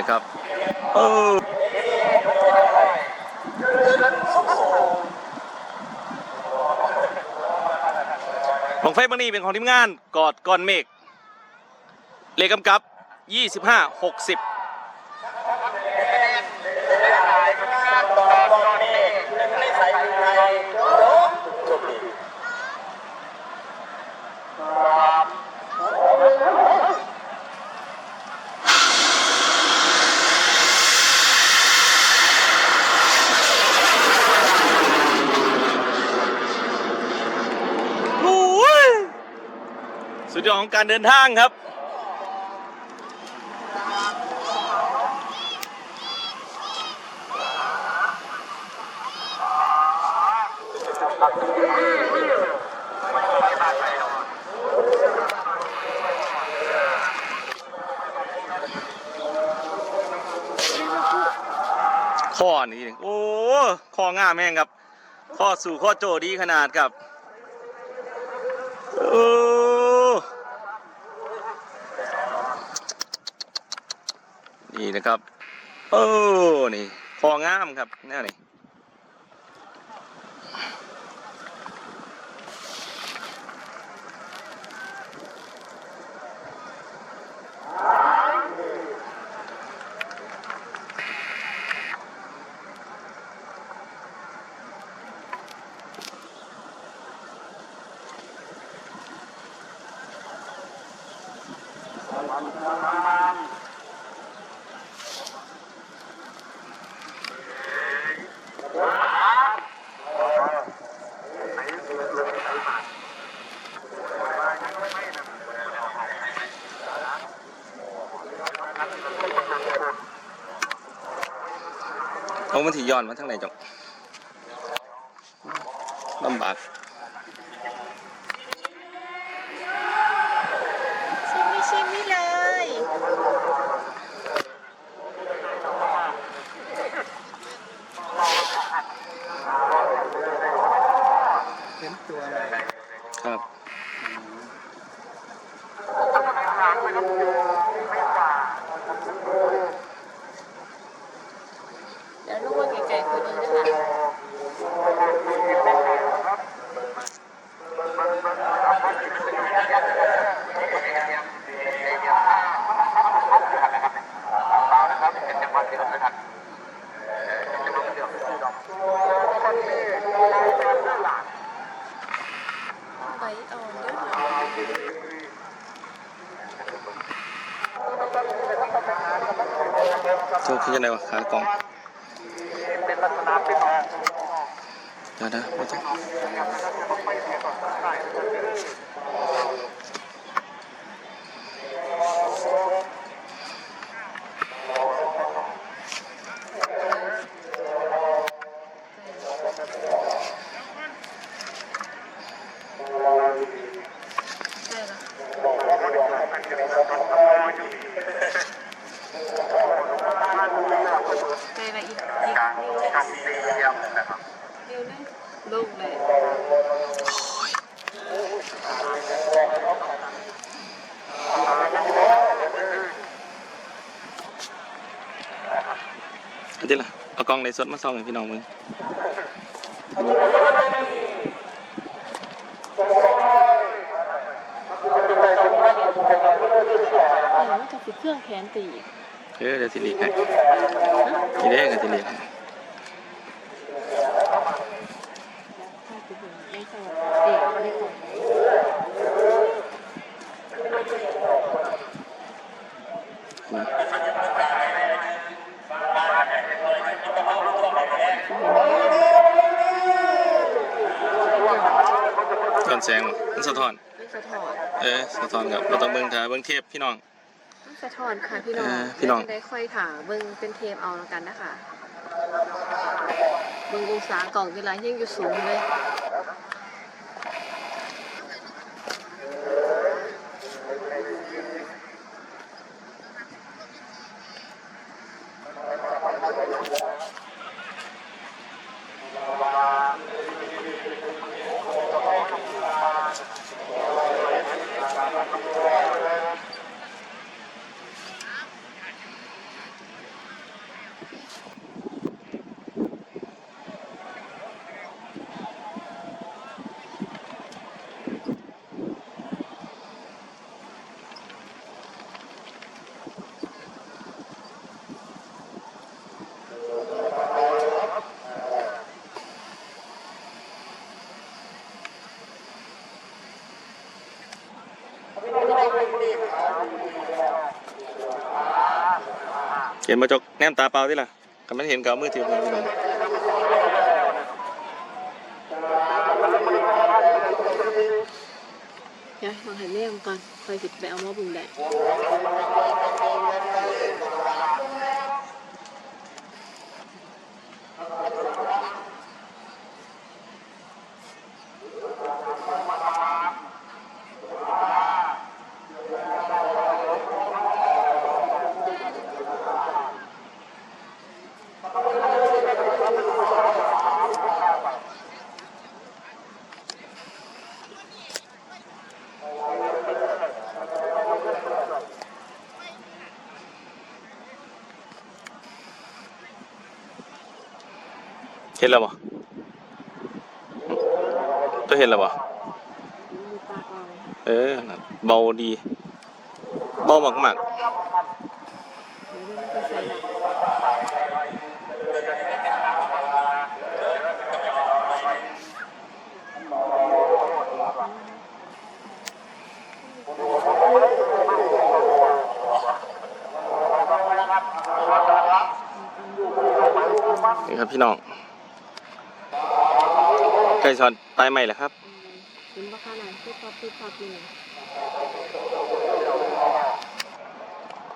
นะครับเออของไฟบางนี้เป็นของทีมงานกอดก้อนเมฆเลขกำกับ 25 60 โอ้ย สุดยอดของการเดินทางครับ ข้อนี้โอ้ข้อง่าแม่งครับ ข้อสู่ข้อโจดีขนาดครับโอ้ นี่นะครับ เออนี่คองามครับแน่นี่ มันถี่ย้อนมาทั้งไหนจงลำบาก ชิมนี่ชิมนี่เลย ครับ เดี๋ยวลูกว่าไกลๆคือดีนะคะไปอ่อนด้วยค่ะโชคขึ้นยังไงวะขากอง ล่องเดี๋ยวนะไม่ต้อง ไปอีกอีกนิ้วเลยนิ้วนึงลูกเลยอันนี้ล่ะเอากล้องในสดมาส่องให้พี่น้องมึงมันจะฟิดเครื่องแขนตี เออเดี๋ยวสิลีกให้กี่เด้งกับสิลีกให้ถ้าจะถึงไม่สวัสดีเด็กไม่ก่อนย้อนแสงมันสะท้อนไม่สะท้อน เออสะท้อนครับเราต้องเบิ่งถ่ายเบิ่งเทปพี่น้องไม่ สะท้อนค่ะพี่น้องเออพี่น้อง ได้ค่อยถาเบิ่งเป็นเทปเอาแล้วกันนะคะเบิ่งองศากล่องเวลายังอยู่สูงเลย เห็นมาจกแนมตาเปล่าที่ล่ะก็ไม่เห็นกับมือถือมาพี่น้องเดี๋ยวลองหันแม่ก่อนคอยสิไปเอาหม้อบุงแดด เห็นแล้วบ่ตัวเห็นแล้วบ่เออเบาดีเบามากมากเดี๋ยวมันจะใส่ดับๆนี่ครับพี่น้อง ก่ช้อนตายใหม่แล้วครับเป็นบ้าข้าหนังปุ๊บปั๊บปุ๊บปั๊บเลย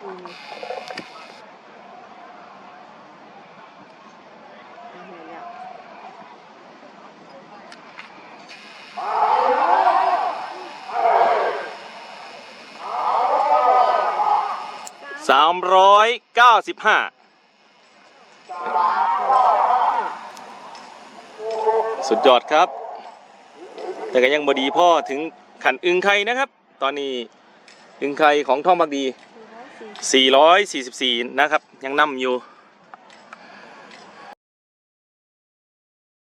อืมเอาหัวแล้วสามร้อยเก้าสิบห้า สุดยอดครับ แต่ก็ยังบดีพ่อถึงขันอึงไข่นะครับ ตอนนี้อึงไข่ของท่องบักดี 444 นะครับ ยังนั่มอยู่